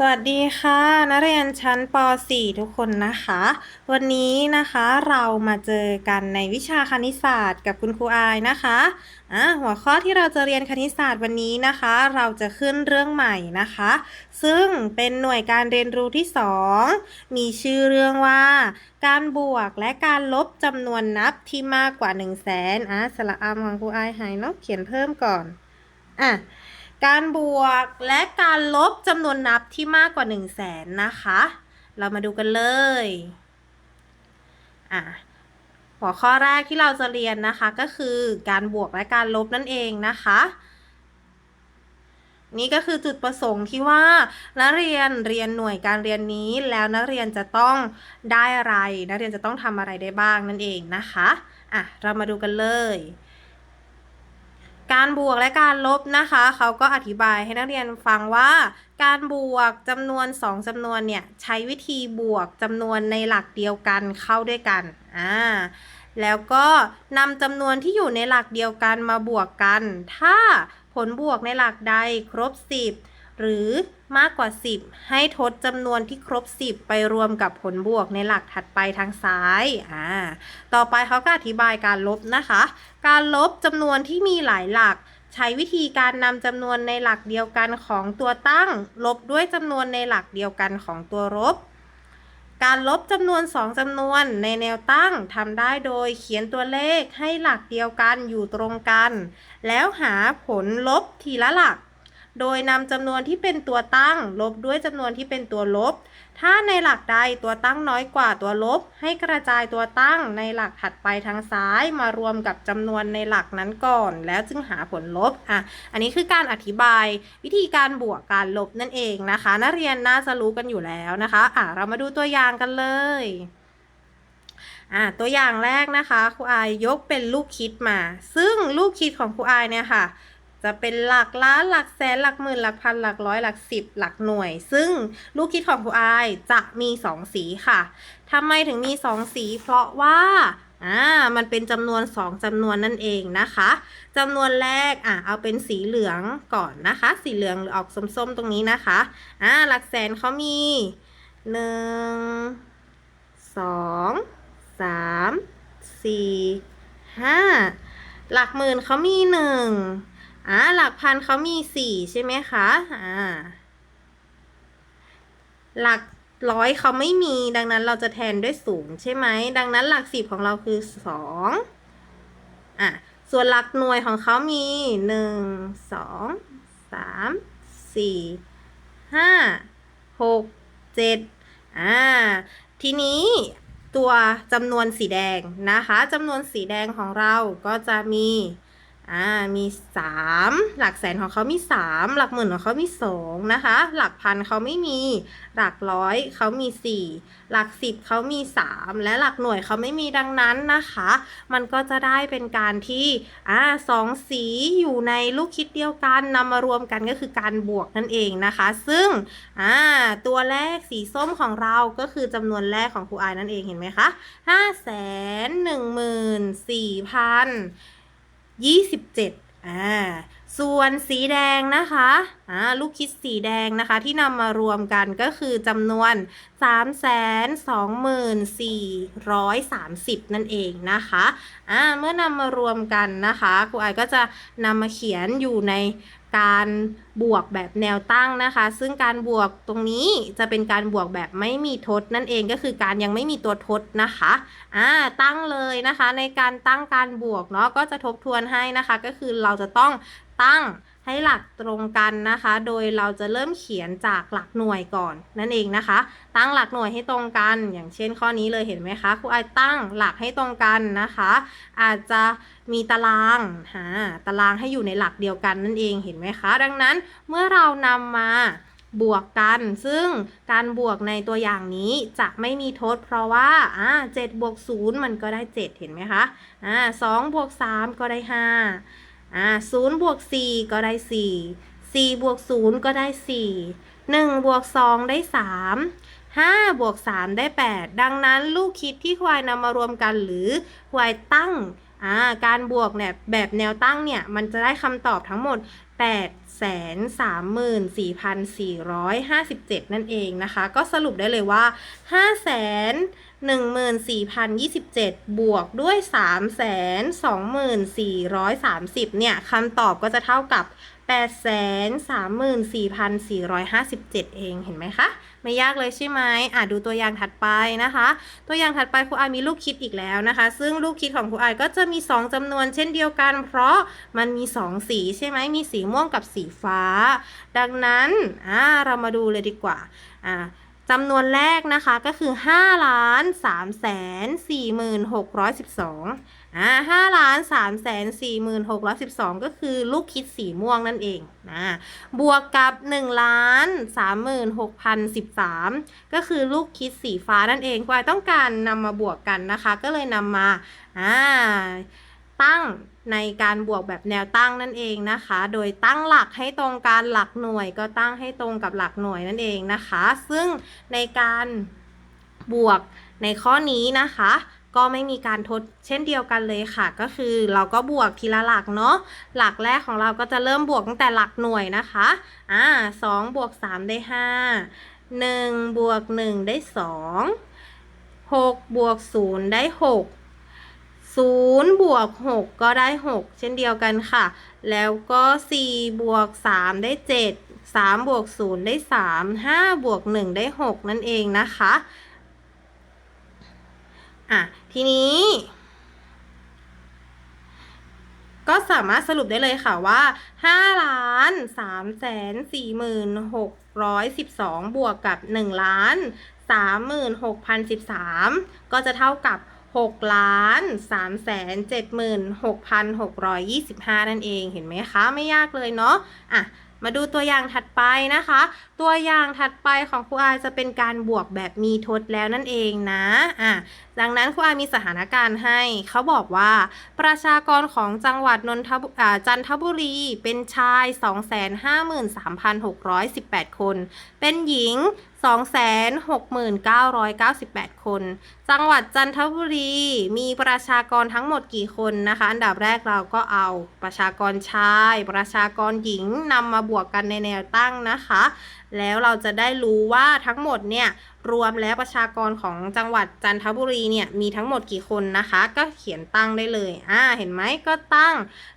สวัสดีค่ะ นักเรียนชั้นป .4 ทุกคนนะคะ วันนี้นะคะเรามาเจอกันในวิชาคณิตศาสตร์กับคุณครูอายนะคะอะหัวข้อที่เราจะเรียนคณิตศาสตร์วันนี้นะคะ เราจะขึ้นเรื่องใหม่นะคะ ซึ่งเป็นหน่วยการเรียนรู้ที่ 2 มีชื่อเรื่องว่า การบวกและการลบจำนวนนับที่มากกว่า 1 0 0 0 0แสนอะสระอามของครูอายหายเนาะเขียนเพิ่มก่อนอะ การบวกและการลบจำนวนนับที่มากกว่า 1 0 0 0 0แสนนะคะ เรามาดูกันเลยอะหัวข้อแรกที่เราจะเรียนนะคะก็คือการบวกและการลบนั่นเองนะคะ นี่ก็คือจุดประสงค์ที่ว่า นักเรียนเรียนหน่วยการเรียนนี้แล้วนักเรียนจะต้องได้อะไร นักเรียนจะต้องทำอะไรได้บ้างนั่นเองนะคะอะเรามาดูกันเลย การบวกและการลบนะคะ เขาก็อธิบายให้นักเรียนฟังว่า การบวกจำนวน 2จำนวนเนี่ย ใช้วิธีบวกจำนวนในหลักเดียวกันเข้าด้วยกันอ่าแล้วก็นำจำนวนที่อยู่ในหลักเดียวกันมาบวกกัน ถ้าผลบวกในหลักใดครบ 10 หรือมากกว่า 10 ให้ทดจำนวนที่ครบ 10 ไปรวมกับผลบวกในหลักถัดไปทางซ้ายอ่าต่อไปเขาก็อธิบายการลบนะคะ การลบจำนวนที่มีหลายหลัก ใช้วิธีการนำจำนวนในหลักเดียวกันของตัวตั้ง ลบด้วยจำนวนในหลักเดียวกันของตัวลบการลบจำนวน 2 จำนวนในแนวตั้งทำได้โดยเขียนตัวเลขให้หลักเดียวกันอยู่ตรงกัน แล้วหาผลลบทีละหลัก โดยนำจำนวนที่เป็นตัวตั้ง ลบด้วยจำนวนที่เป็นตัวลบ ถ้าในหลักใดตัวตั้งน้อยกว่าตัวลบ ให้กระจายตัวตั้งในหลักถัดไปทางซ้ายมารวมกับจำนวนในหลักนั้นก่อน แล้วจึงหาผลลบอะอันนี้คือการอธิบายวิธีการบวกการลบนั่นเองนะคะ นักเรียนน่าจะรู้กันอยู่แล้วนะคะอะเรามาดูตัวอย่างกันเลยอะตัวอย่างแรกนะคะครูอายยกเป็นลูกคิดมา ซึ่งลูกคิดของครูอายเนี่ยค่ะ จะเป็นหลักล้านหลักแสนหลักหมื่นหลักพันหลักร้อยหลักสิบหลักหน่วย ซึ่งลูกคิดของครูอายจะมีสองสีค่ะทำไมถึงมีสองสี เพราะว่าอ่ามันเป็นจำนวนสองจำนวนนั่นเองนะคะจำนวนแรกอะเอาเป็นสีเหลืองก่อนนะคะ สีเหลืองหรือออกส้มๆตรงนี้นะคะอ่าหลักแสนเขามีหนึ่งสองสามสี่ห้าหลักหมื่นเขามีหนึ่ง อ่าหลักพันเขามีสี่ใช่ไหมคะอ่าหลักร้อยเขาไม่มีดังนั้นเราจะแทนด้วยศูนย์ใช่ไหมดังนั้นหลักสิบของเราคือสองอะส่วนหลักหน่วยของเขามีหนึ่งสองสามสี่ห้าหกเจ็ดอ่าทีนี้ตัวจำนวนสีแดงนะคะจำนวนสีแดงของเราก็จะมี อ่ามี 3 หลักแสนของเขามี 3 หลักหมื่นของเขามี 2 นะคะ หลักพันเขาไม่มี หลักร้อยเขามี 4 หลักสิบเขามี 3 และหลักหน่วยเขาไม่มีดังนั้นนะคะ มันก็จะได้เป็นการที่อ่าสองสีอยู่ในลูกคิดเดียวกันนำมารวมกันก็คือการบวกนั่นเองนะคะ ซึ่งอ่าตัวแรกสีส้มของเราก็คือจำนวนแรกของครูอายนั่นเองเห็นไหมคะห้าแสนหนึ่งหมื่นสี่พัน 27อ่าส่วนสีแดงนะคะอ่าลูกคิดสีแดงนะคะที่นำมารวมกันก็คือจำนวน 32430 นั่นเองนะคะอ่าเมื่อนำมารวมกันนะคะครูไอก็จะนำมาเขียนอยู่ในการบวกแบบแนวตั้งนะคะ ซึ่งการบวกตรงนี้จะเป็นการบวกแบบไม่มีทดนั่นเองก็คือการยังไม่มีตัวทดนะคะอ่าตั้งเลยนะคะในการตั้งการบวกเนาะก็จะทบทวนให้นะคะ ก็คือเราจะต้อง ตั้งให้หลักตรงกันนะคะ โดยเราจะเริ่มเขียนจากหลักหน่วยก่อน นั่นเองนะคะ ตั้งหลักหน่วยให้ตรงกัน อย่างเช่นข้อนี้เลยเห็นไหมคะครูไอตั้งหลักให้ตรงกันนะคะ อาจจะมีตารางหาตารางให้อยู่ในหลักเดียวกันนั่นเองเห็นไหมคะ ดังนั้นเมื่อเรานำมาบวกกัน ซึ่งการบวกในตัวอย่างนี้จะไม่มีทด เพราะว่าอ่าเจ็ดบวกศูนย์มันก็ได้เจ็ดเห็นไหมคะอ่าสองบวกสามก็ได้ห้า อ่าศูนย์บวกสี่ก็ได้สี่สี่บวกศูนย์ก็ได้สี่หนึ่งบวกสองได้สามห้าบวกสามได้แปดดังนั้นลูกคิดที่ควายนำมารวมกันหรือควายตั้งอ่าการบวกเนี่ยแบบแนวตั้งเนี่ย มันจะได้คำตอบทั้งหมด 8แสนสามหมื่นสี่พันสี่ร้อยห้าสิบเจ็ดนั่นเองนะคะ ก็สรุปได้เลยว่าห้าแสนหนึ่งหมื่นสี่พันยี่สิบเจ็ดบวกด้วยสามแสนสองหมื่นสี่ร้อยสามสิบเนี่ยคำตอบก็จะเท่ากับแปดแสนสามหมื่นสี่พันสี่ร้อยห้าสิบเจ็ดเองเห็นไหมคะ ไม่ยากเลยใช่ไหมอะดูตัวอย่างถัดไปนะคะ ตัวอย่างถัดไปครูอายมีลูกคิดอีกแล้วนะคะ ซึ่งลูกคิดของครูอายก็จะมี 2จำนวนเช่นเดียวกัน เพราะมันมี 2 สีใช่ไหมมีสีม่วงกับสีฟ้า ดังนั้นอ่าเรามาดูเลยดีกว่าอ่าจำนวนแรกนะคะก็คือ5ล้าน3แสน4หมื่น612 อ่า5ล้าน3แสน4หมื่น612ก็คือลูกคิดสีม่วงนั่นเองนะบวกกับ1ล้าน3หมื่น6,013ก็คือลูกคิดสีฟ้านั่นเองควายต้องการนำมาบวกกันนะคะ ก็เลยนำมาอ่าตั้งในการบวกแบบแนวตั้งนั่นเองนะคะ โดยตั้งหลักให้ตรงการหลักหน่วยก็ตั้งให้ตรงกับหลักหน่วยนั่นเองนะคะ ซึ่งในการบวกในข้อนี้นะคะ ก็ไม่มีการทดเช่นเดียวกันเลยค่ะ ก็คือเราก็บวกทีละหลักเนาะหลักแรกของเราก็จะเริ่มบวกตั้งแต่หลักหน่วยนะคะอ่าสองบวกสามได้ห้าหนึ่งบวกหนึ่งได้สองหกบวกศูนย์ได้หกศูนย์บวกหกก็ได้หกเช่นเดียวกันค่ะ แล้วก็สี่บวกสามได้เจ็ดสามบวกศูนย์ได้สามห้าบวกหนึ่งได้หกนั่นเองนะคะ อะทีนี้ ก็สามารถสรุปได้เลยค่ะว่า5ล้าน3แสน4หมื่น612บวกกับ1ล้าน3หมื่น6,013ก็จะเท่ากับ6ล้าน3แสน7หมื่น6,625นั่นเองเห็นไหมคะ ไม่ยากเลยเนาะอะ มาดูตัวอย่างถัดไปนะคะ ตัวอย่างถัดไปของครูอาจะเป็นการบวกแบบมีทดแล้วนั่นเองนะอะดังนั้นครูอามีสถานการณ์ให้ เขาบอกว่า ประชากรของจังหวัดนนทบุอ่าจันทบุรี เป็นชาย 253,618 คน เป็นหญิง 269,998 คน จังหวัดจันทบุรีมีประชากรทั้งหมดกี่คนนะคะ อันดับแรกเราก็เอาประชากรชาย ประชากรหญิงนำมาบวกกันในแนวตั้งนะคะแล้วเราจะได้รู้ว่าทั้งหมดเนี่ยรวมแล้วประชากรของจังหวัดจันทบุรีเนี่ยมีทั้งหมดกี่คนนะคะ ก็เขียนตั้งได้เลยอ่าเห็นไหมก็ตั้ง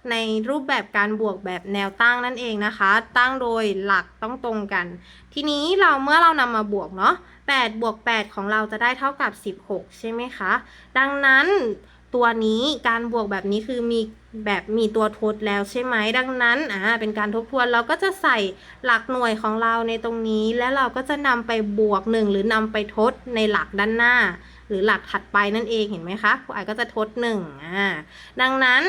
ในรูปแบบการบวกแบบแนวตั้งนั่นเองนะคะ ตั้งโดยหลักต้องตรงกัน ทีนี้เราเมื่อเรานำมาบวกเนาะ8บวก8ของเราจะได้เท่ากับ 16 ใช่ไหมคะ ดังนั้น ตัวนี้การบวกแบบนี้คือมีแบบมีตัวทดแล้วใช่ไหมดังนั้นอ่าเป็นการทบทวนเราก็จะใส่หลักหน่วยของเราในตรงนี้ แล้วเราก็จะนำไปบวก 1 หรือนำไปทดในหลักด้านหน้า หรือหลักถัดไปนั่นเองเห็นไหมคะครูไอก็จะทด1อ่าดังนั้น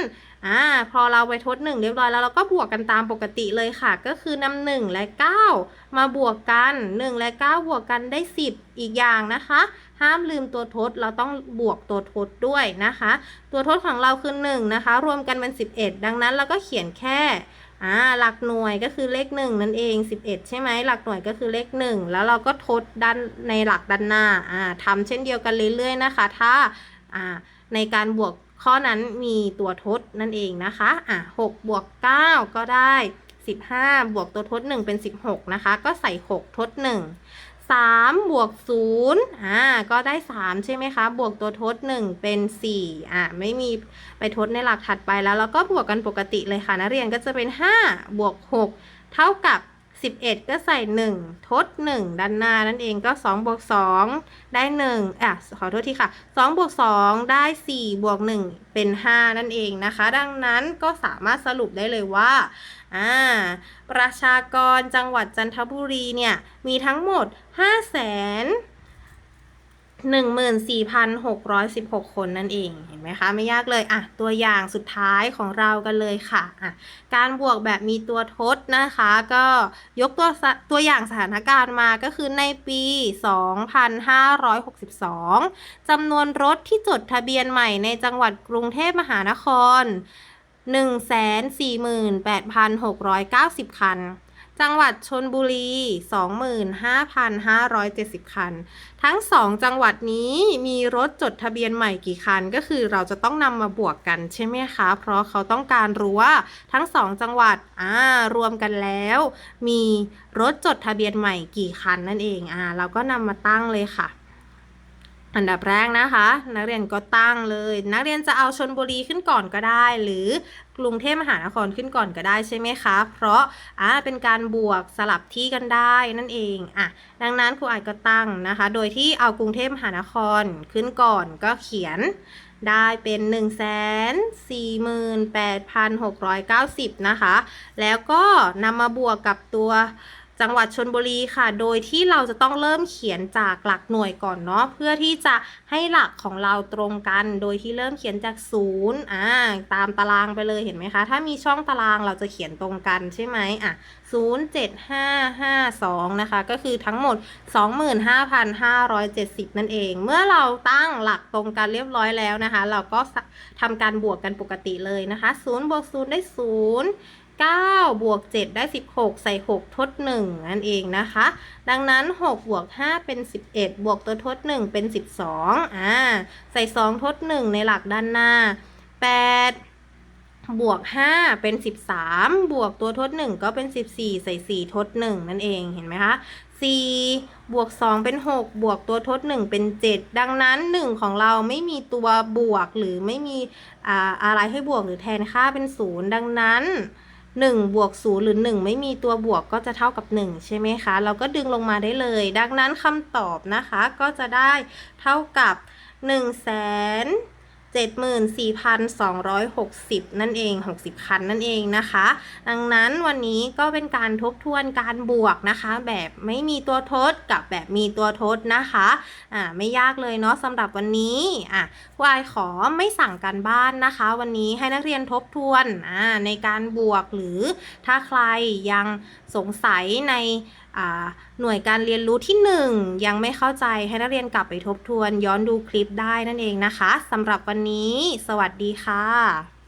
อ่าพอเราไปทด 1 เรียบร้อยแล้วเราก็บวกกันตามปกติเลยค่ะ ก็คือนำ1และ 9 มาบวกกัน 1 และ 9 บวกกันได้ 10 อีกอย่างนะคะ ห้ามลืมตัวทดเราต้องบวกตัวทดด้วยนะคะ ตัวทดของเราคือ1นะคะ รวมกันเป็น 11 ดังนั้นเราก็เขียนแค่อ่าหลักหน่วยก็คือเลข 1 นั่นเอง 11 ใช่ไหมหลักหน่วยก็คือเลข 1 แล้วเราก็ทดด้านในหลักด้านหน้าอ่าทำเช่นเดียวกันเรื่อยๆนะคะ ถ้าอ่าในการบวกข้อนั้นมีตัวทดนั่นเองนะคะอะ6บวก9ก็ได้ 15 บวกตัวทด 1 เป็น 16 นะคะ ก็ใส่ 6 ทด 1 3 บวก0อ่าก็ได้ 3 ใช่ไหมคะ บวกตัวทด 1 เป็น 4อ่าไม่มีไปทดในหลักถัดไปแล้ว แล้วก็บวกกันปกติเลยค่ะนักเรียนก็จะเป็น 5 บวก 6 เท่ากับ 11 ก็ใส่ 1 ทด 1 ด้านหน้านั่นเองก็2บวก2ได้ 1 อะ ขอโทษทีค่ะ2บวก2ได้ 4 บวก 1 เป็น 5 นั่นเองนะคะ ดังนั้นก็สามารถสรุปได้เลยว่าอ่าประชากรจังหวัดจันทบุรีเนี่ย มีทั้งหมด 5 แสน14,616คนนั่นเองเห็นไหมคะ ไม่ยากเลยอะตัวอย่างสุดท้ายของเรากันเลยค่ะอะการบวกแบบมีตัวทดนะคะ ก็ยกตัวตัวอย่างสถานการณ์มาก็คือในปี 2562จำนวนรถที่จดทะเบียนใหม่ในจังหวัดกรุงเทพมหานคร 148,690 คัน จังหวัดชนบุรี 25,570 คัน ทั้ง 2 จังหวัดนี้มีรถจดทะเบียนใหม่กี่คัน ก็คือเราจะต้องนำมาบวกกันใช่ไหมคะ เพราะเขาต้องการรู้ว่าทั้ง 2 จังหวัดอ่ารวมกันแล้ว มีรถจดทะเบียนใหม่กี่คันนั่นเองอ่าเราก็นำมาตั้งเลยค่ะ อันดับแรกนะคะ นักเรียนก็ตั้งเลย นักเรียนจะเอาชนบุรีขึ้นก่อนก็ได้ หรือกรุงเทพมหานครขึ้นก่อนก็ได้ใช่ไหมคะ เพราะอ่าเป็นการบวกสลับที่กันได้นั่นเองอะดังนั้นครูอายก็ตั้งนะคะ โดยที่เอากรุงเทพมหานครขึ้นก่อนก็เขียนได้เป็น 1 4 8 6 9 0 นะคะ แล้วก็นำมาบวกกับตัว จังหวัดชนบุรีค่ะ โดยที่เราจะต้องเริ่มเขียนจากหลักหน่วยก่อนเนาะเพื่อที่จะให้หลักของเราตรงกัน โดยที่เริ่มเขียนจากศูนย์อ่าตามตารางไปเลยเห็นไหมคะ ถ้ามีช่องตารางเราจะเขียนตรงกันใช่ไหมอะศูนย์เจ็ดห้าห้าสองนะคะ ก็คือทั้งหมด25,570นั่นเอง เมื่อเราตั้งหลักตรงกันเรียบร้อยแล้วนะคะ เราก็ทำการบวกกันปกติเลยนะคะ0บวก0ได้0 9 บวก 7 ได้ 16 ใส่ 6 ทด 1 นั่นเองนะคะ ดังนั้น 6 บวก 5 เป็น 11 บวกตัวทด 1 เป็น 12อ่าใส่ 2 ทด 1 ในหลักด้านหน้า 8บวก 5 เป็น 13 บวกตัวทด 1 ก็เป็น 14 ใส่ 4 ทด 1 นั่นเองเห็นไหมคะ4บวก 2 เป็น 6 บวกตัวทด 1 เป็น 7 ดังนั้น 1 ของเราไม่มีตัวบวกหรือไม่มีออะไรให้บวกหรือแทนค่าเป็น 0 ดังนั้น 1 บวก 0 หรือ 1 ไม่มีตัวบวกก็จะเท่ากับ 1 ใช่ไหมคะ เราก็ดึงลงมาได้เลย ดังนั้นคำตอบนะคะก็จะได้เท่ากับ 1 0 0 0 0 0 นั่นเอง 60 คันนั่นเองนะคะ ดังนั้นวันนี้ก็เป็นการทบทวนการบวกนะคะ แบบไม่มีตัวทดกับแบบมีตัวทดนะคะอ่าไม่ยากเลยเนาะสำหรับวันนี้อะครูอายขอไม่สั่งการบ้านนะคะ วันนี้ให้นักเรียนทบทวนอ่าในการบวกหรือถ้าใครยังสงสัยในหน่วยการเรียนรู้ที่ 1 ยังไม่เข้าใจให้นักเรียนกลับไปทบทวนย้อนดูคลิปได้นั่นเองนะคะสำหรับวันนี้ สวัสดีค่ะ